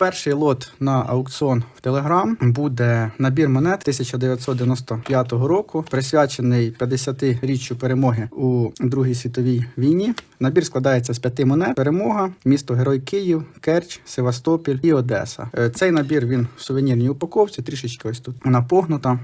Перший лот на аукціон в Телеграм буде набір монет 1995 року, присвячений 50-річчю перемоги у Другій світовій війні. Набір складається з п'яти монет: перемога, місто Герой Київ, Керч, Севастополь і Одеса. Е, Цей набір він в сувенірній упаковці, трішечки ось тут вона погнута.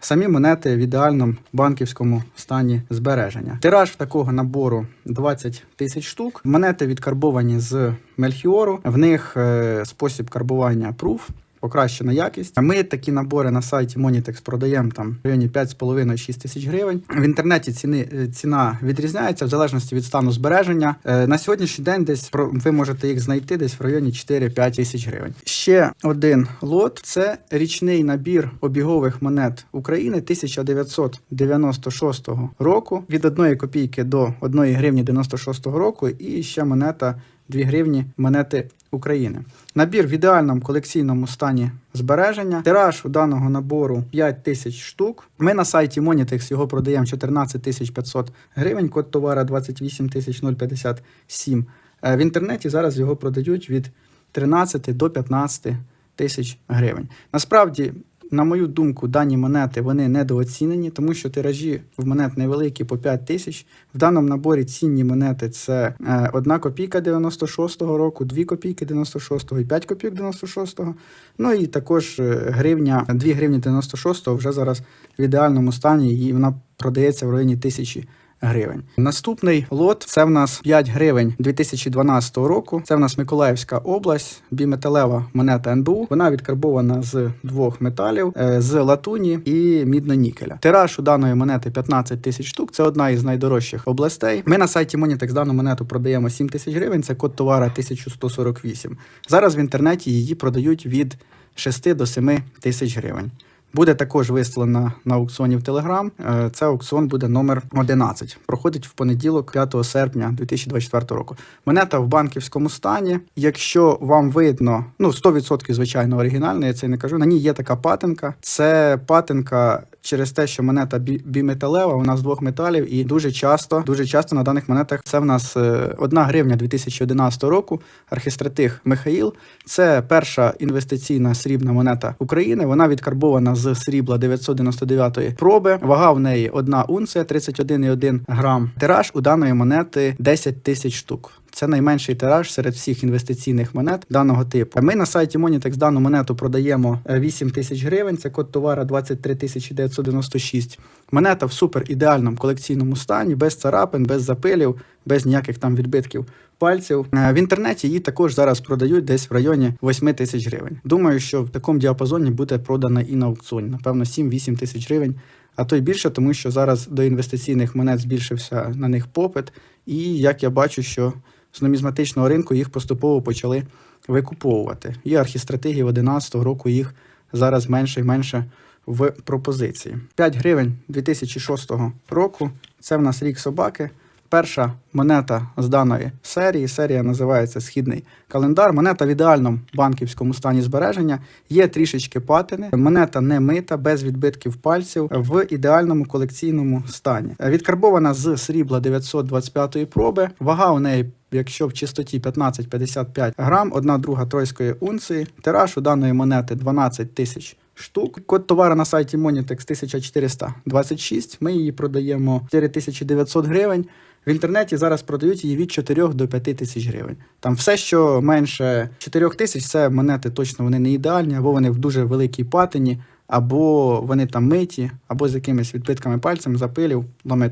Самі монети в ідеальному банківському стані збереження. Тираж такого набору 20 тисяч штук. Монети відкарбовані з мельхіору. В них е, спосіб карбування Proof. Покращена якість. Ми такі набори на сайті Monitex продаємо там в районі 5,5-6 тисяч гривень. В інтернеті ціни е, ціна відрізняється в залежності від стану збереження. Е, На сьогоднішній день десь ви можете їх знайти десь в районі 4-5 тисяч гривень. Ще один лот це річний набір обігових монет України 1996 року від 1 копійки до 1 гривні 96 року, і ще монета 2 гривні монети України. Набір в ідеальному колекційному стані збереження. Тираж даного набору 5 тисяч штук. Ми на сайті Monitex його продаємо 14 тисяч 500 гривень, код товара 28 тисяч 057. Е, В інтернеті зараз його продають від 13 до 15 тисяч гривень. Насправді, на мою думку, дані монети вони недооцінені, тому що тиражі в монет невеликі по 5 тисяч. В даному наборі цінні монети це е, 1 копійка 96-го року, 2 копійки 96-го і 5 копійок 96-го. Ну і також е, гривня, 2 гривні 96-го вже зараз в ідеальному стані, і вона продається в районі тисячі гривень. Наступний лот це в нас 5 гривень 2012 року. Це в нас Миколаївська область, біметалева монета НБУ. Вона відкарбована з двох металів е, з латуні і мідно-нікеля. Тираж у даної монети 15 тисяч штук. Це одна із найдорожчих областей. Ми на сайті Monitex дану монету продаємо 7 тисяч гривень. Це код товара 1148. Зараз в інтернеті її продають від 6 до 7 тисяч гривень. Буде також виставлена на аукціоні в Телеграм. Е, Це аукціон буде номер 11. Проходить в понеділок, 5 серпня 2024 року. Монета в банківському стані. Якщо вам видно, ну 100% звичайно оригінальна, я це не кажу. На ній є така патинка. Це патинка через те, що монета бі- біметалева, вона з двох металів, і дуже часто, дуже часто на даних монетах це в нас 1 гривня 2011 року. Архістратиг Михаїл. Це перша інвестиційна срібна монета України. Вона відкарбована з срібла 999 проби. Вага в неї 1 унція, 31,1 грам. Тираж у даної монети 10 тисяч штук. Це найменший тираж серед всіх інвестиційних монет даного типу. Ми на сайті Monitex дану монету продаємо е, 8 тисяч гривень. Це код товара 23 тисячі 996. Монета в супер ідеальному колекційному стані, без царапин, без запилів, без ніяких там відбитків пальців. Е, В інтернеті її також зараз продають десь в районі 8 тисяч гривень. Думаю, що в такому діапазоні буде продана і на аукціоні. Напевно, 7-8 тисяч гривень. А то й більше, тому що зараз до інвестиційних монет збільшився на них попит, і як я бачу, що з нумізматичного ринку їх поступово почали викуповувати. І архістратегії 11 року їх зараз менше і менше в пропозиції. 5 гривень 2006 року. Це в нас рік собаки. Перша монета з даної серії. Серія називається Східний календар. Монета в ідеальному банківському стані збереження. Є трішечки патини. Монета не мита, без відбитків пальців в ідеальному колекційному стані. Відкарбована з срібла 925 проби. Вага у неї. Якщо в чистоті 15-55 грам, одна друга тройської унції, тираж у даної монети 12 тисяч штук. Код товару на сайті Monitex 1426. Ми її продаємо 4900 гривень. В інтернеті зараз продають її від 4 до 5 тисяч гривень. Там все, що менше 4 тисяч, це монети точно вони не ідеальні, або вони в дуже великій патині, або вони там миті, або з якимись відбитками пальцем, запилів.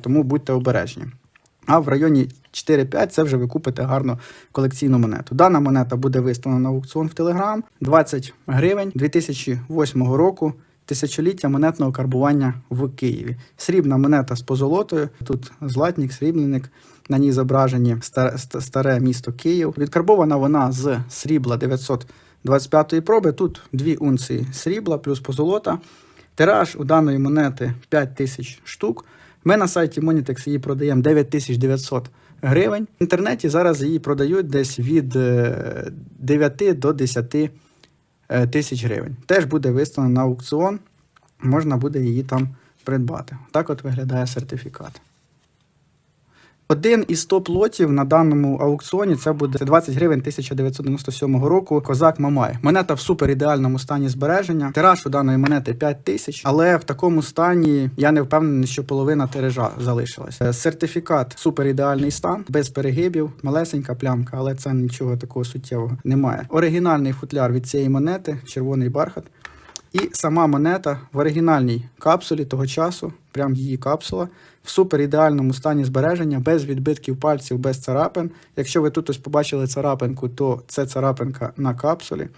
Тому будьте обережні. А в районі 4-5 це вже ви купите гарну колекційну монету. Дана монета буде виставлена на аукціон в Телеграм 20 гривень 2008 року. Тисячоліття монетного карбування в Києві. Срібна монета з позолотою. Тут златник, срібленник. На ній зображені старе, місто Київ. Відкарбована вона з срібла 925-ї проби. Тут 2 унції срібла плюс позолота. Тираж у даної монети 5 тисяч штук. Ми на сайті Monitex її продаємо 9900 гривень. В інтернеті зараз її продають десь від е, 9 до 10 е, тисяч гривень. Теж буде виставлена на аукціон, можна буде її там придбати. Так от виглядає сертифікат. Один із топ лотів на даному аукціоні це буде 20 гривень 1997 року. Козак Мамай. Монета в супер ідеальному стані збереження. Тираж у даної монети 5 тисяч, але в такому стані я не впевнений, що половина тиража залишилась. Е, Сертифікат супер ідеальний стан, без перегибів, малесенька плямка, але це нічого такого суттєвого немає. Оригінальний футляр від цієї монети, червоний бархат. І сама монета в оригінальній капсулі того часу, прям її капсула, в супер ідеальному стані збереження, без відбитків пальців, без царапин. Якщо ви тут ось побачили царапинку, то це царапинка на капсулі.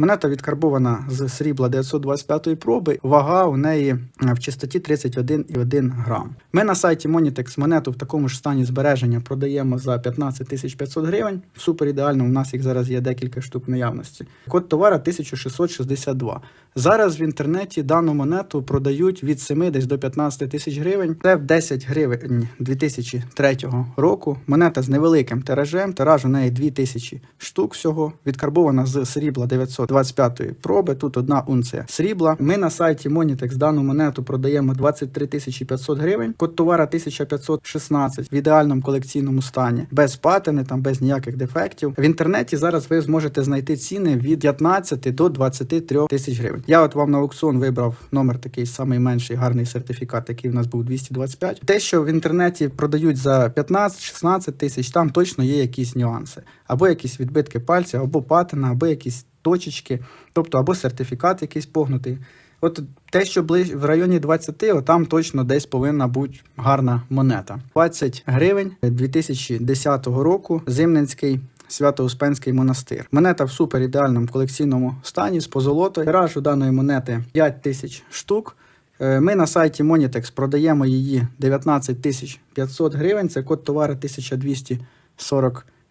Монета відкарбована з срібла 925 проби. Вага у неї е, в чистоті 31,1 грам. Ми на сайті Monitex монету в такому ж стані збереження продаємо за 15 500 гривень. Супер ідеальному у нас їх зараз є декілька штук в наявності. Код товара 1662. Зараз в інтернеті дану монету продають від 7 десь до 15 тисяч гривень. Це в 10 гривень 2003 року. Монета з невеликим тиражем. Тираж у неї 2000 штук всього. Відкарбована з срібла 925 проби. Тут одна унція срібла. Ми на сайті Monitex дану монету продаємо 23 500 гривень. Код товара 1516 в ідеальному колекційному стані, без патини, там без ніяких дефектів. В інтернеті зараз ви зможете знайти ціни від 15 до 23 тисяч гривень. Я от вам на аукціон вибрав номер такий самий менший гарний сертифікат, який в нас був 225. Те, що в інтернеті продають за 15-16 тисяч, там точно є якісь нюанси, або якісь відбитки пальця, або патина, або якісь точечки, тобто або сертифікат якийсь погнутий. От те, що ближ в районі 20, от там точно десь повинна бути гарна монета. 20 гривень 2010 року. Зимненський. Свято-Успенський монастир. Монета в супер ідеальному колекційному стані з позолотою. Тираж у даної монети 5 тисяч штук. Е, Ми на сайті Monitex продаємо її 19 500 гривень. Це код товару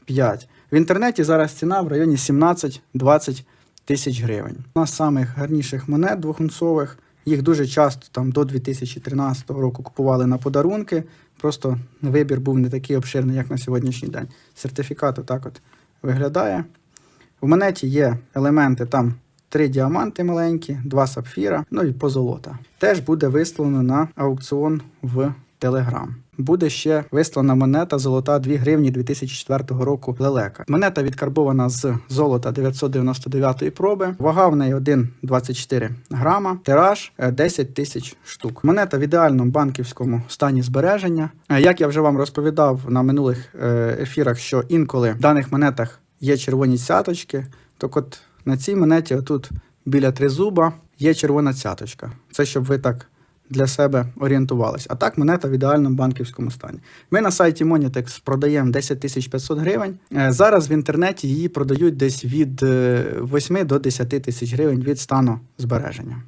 1245. В інтернеті зараз ціна в районі 17-20 тисяч гривень. Одна з самих гарніших монет двохунцових. Їх дуже часто там до 2013 року купували на подарунки. Просто вибір був не такий обширний, як на сьогоднішній день. Сертифікат отак от виглядає. В монеті є елементи там три діаманти маленькі, два сапфіра, ну і позолота. Теж буде вислано на аукціон в Телеграм. Буде ще вислана монета золота 2 гривні 2004 року лелека. Монета відкарбована з золота 999 проби. Вага в неї 1,24 грама. Тираж е, 10 тисяч штук. Монета в ідеальному банківському стані збереження. Е, Як я вже вам розповідав на минулих е, ефірах, що інколи в даних монетах є червоні цяточки, так от на цій монеті, отут біля тризуба, є червона цяточка. Це щоб ви так для себе орієнтувалися. А так монета в ідеальному банківському стані. Ми на сайті Monitex продаємо 10 500 гривень. Е, Зараз в інтернеті її продають десь від е, 8 до 10 тисяч гривень від стану збереження.